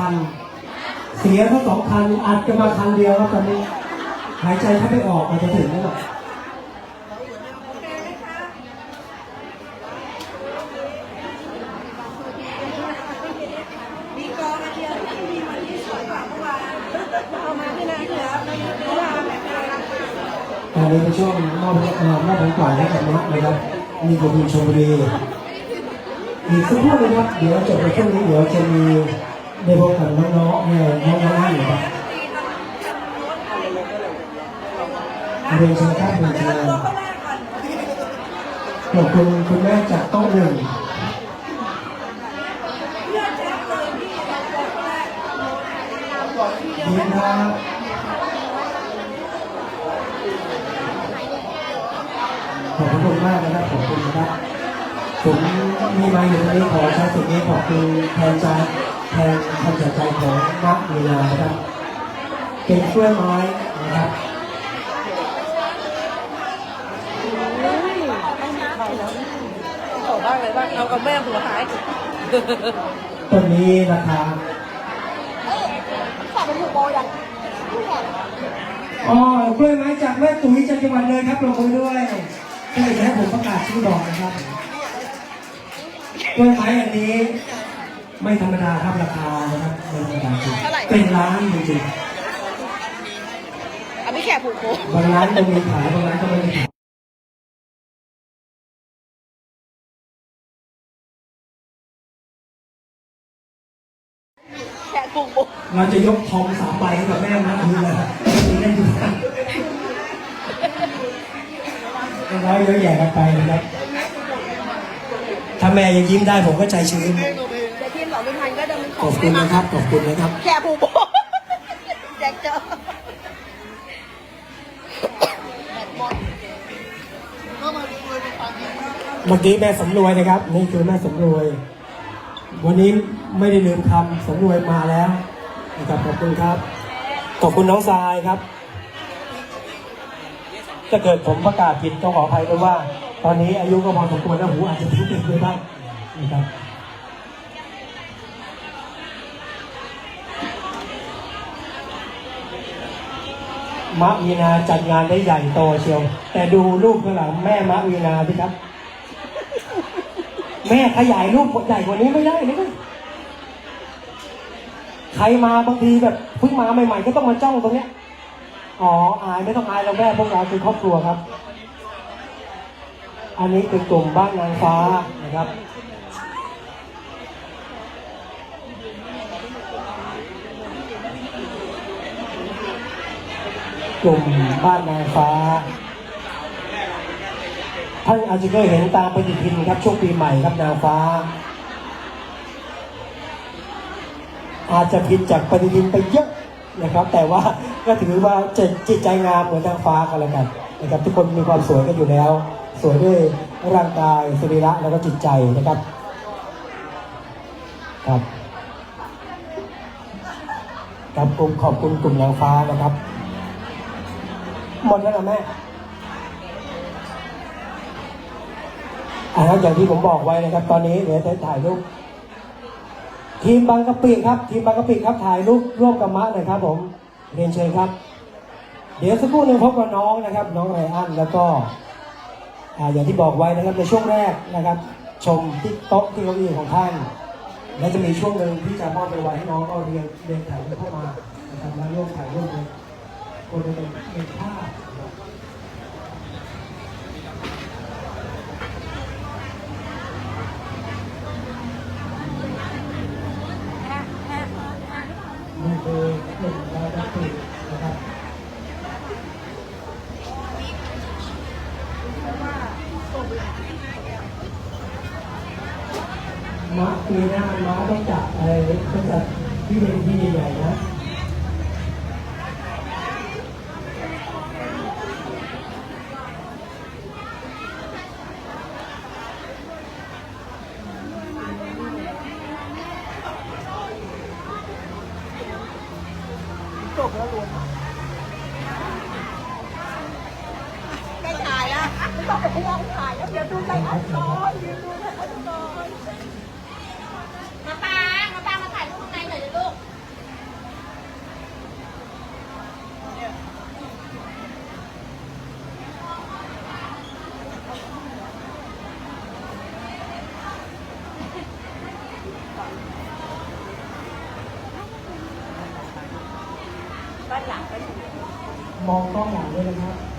คัน เสียทั้งสองคันอัดกันมาคันเดียวครับตอนนี้ หายใจแทบไม่ออกอาจจะถึงแล้วอันเดียวที่มีวันที่สวยกว่าเมื่อวานเอามาที่นาเสือเมื่อวานแบบน่ารักมากตอนนี้เป็นช่วงมอบเอ่อมอบของขวัญให้กับนักนะครับมีกลุ่มชมบุรีอีกสักครู่นึงครับเดี๋ยวจบในช่วงนี้เดี๋ยวจะมี ได้พบกับน้องๆเนี่ยน้องๆนี่ครับเรียนเชิญครับเรียนเดี๋เชิยวญตัวเขาแรกก่อนขอบคุณคุณแม่จากโต้องหนึ่งเพื่อนแจ๊คเลยพี่ตัวเขาแรกยิ้มครับขอบคุณมากนะครับขอบคุณนะครับผมมีมาอยู่ตรงนี้ขอใช้สิ่งนี้ขอบคุณแทนใจ แทนคำจากใจของนักเวลานะครับ เป็นกล้วยไม้นะครับโอ้บ้างเลยบ้างเอากับแม่หัวหายต้นนี้ราคาขอเป็นหัวโบยังอ๋อกล้วยไม้จากแม่ตุ๋ยจากจังหวัดเลยครับลงมือด้วยถ้าอยากให้ผมประกาศชื่อดอกนะครับกล้วยไม้อันนี้ ไม่ธรรมดาครับราคานะครับไม่ธรรมดาจริงเป็นล้านจริงเอาไม่แขกผูกโบๆบางร้านก็มีขายบางร้านก็ไม่มีขายแขกผูกโบเราจะยกทองสามใบให้กับแม่นะคือเลยมีเล่นอยู่กันร้อยเยอะแยะกันไปนะครับถ้าแม่ยังยิ้มได้ผมก็ใจชื้น ขขอองบคุณนะครับ ขอบคุณนะครับแขกผูกโบแจ็คเจอเมื่อกี้แม่สำรวยนะครับ นี่คือแม่สำรวย วันนี้ไม่ได้ลืมคำสำรวยมาแล้วนะครับขอบคุณครับ ขอบคุณน้องทรายครับ ถ้าเกิดผมประกาศผิดต้องขออภัยด้วยว่า ตอนนี้อายุก็พอสมควรแล้วหูอาจจะทุกข์ไปบ้างนะครับ มะวีนาจัดงานได้ใหญ่โตเชียว แต่ดูรูปข้างหลังแม่มะวีนาสิครับ แม่ขยายรูปใหญ่กว่านี้ไม่ได้เลยใครมาบางทีแบบเพิ่งมาใหม่ๆ ก็ต้องมาจ้องตรงเนี้ยอ๋ออายไม่ต้องอายเราแม่พวกเราคือครอบครัวครับ อันนี้คือกลุ่มบ้านนางฟ้านะครับ กลุ่มบ้านนางฟ้า ท่านอาจจะเคยเห็นตามปฏิทินครับช่วงปีใหม่ครับนางฟ้า อาจจะผิดจากปฏิทินไปเยอะนะครับ แต่ว่าก็ถือว่าจิตจิตใจงามเหมือนนางฟ้ากันแล้วกันนะครับทุกคนมีความสวยกันอยู่แล้ว สวยด้วยร่างกายสรีระแล้วก็จิตใจนะครับครับครับกลุ่มขอบคุณกลุ่มนางฟ้านะครับ หมดแล้วนะแม่อ่าอย่างที่ผมบอกไว้นะครับ ตอนนี้เดี๋ยวจะถ่ายรูปทีมบางกะปิครับ ทีมบางกะปิครับถ่ายรูปร่วมกับมะหน่อยครับ ผมเรียนเชิญครับ เดี๋ยวสักครู่หนึ่งพบกับน้องนะครับ น้องไรอันแล้วก็อ่าอย่างที่บอกไว้นะครับในช่วงแรกนะครับ ชมที่โต๊ะที่เก้าอี้ของท่าน และจะมีช่วงหนึ่งที่จะมอบไปไว้ให้น้องก็เรียนเรียนถ่ายรูปเข้ามานะครับแล้วร่วมถ่ายรูปเลยคนเป็นเป็นภาพนะครับ นี่คือกลุ่มบางกะปินะครับ ม้าปีหน้าม้าต้องจัดอะไรต้องจัดที่เวทีใหญ่ๆนะจบแล้วรวมได้ถ่ายแล้วไม่ต้องไปพยายามถ่าย tay ếch coi Duyên nuôi tay ếch coi Ngọc ba, Ngọc ba mà ถ่ายรูปข้างในหน่อยเลยลูกบ้านหลังก็มองกล้องหลังด้วยนะครับ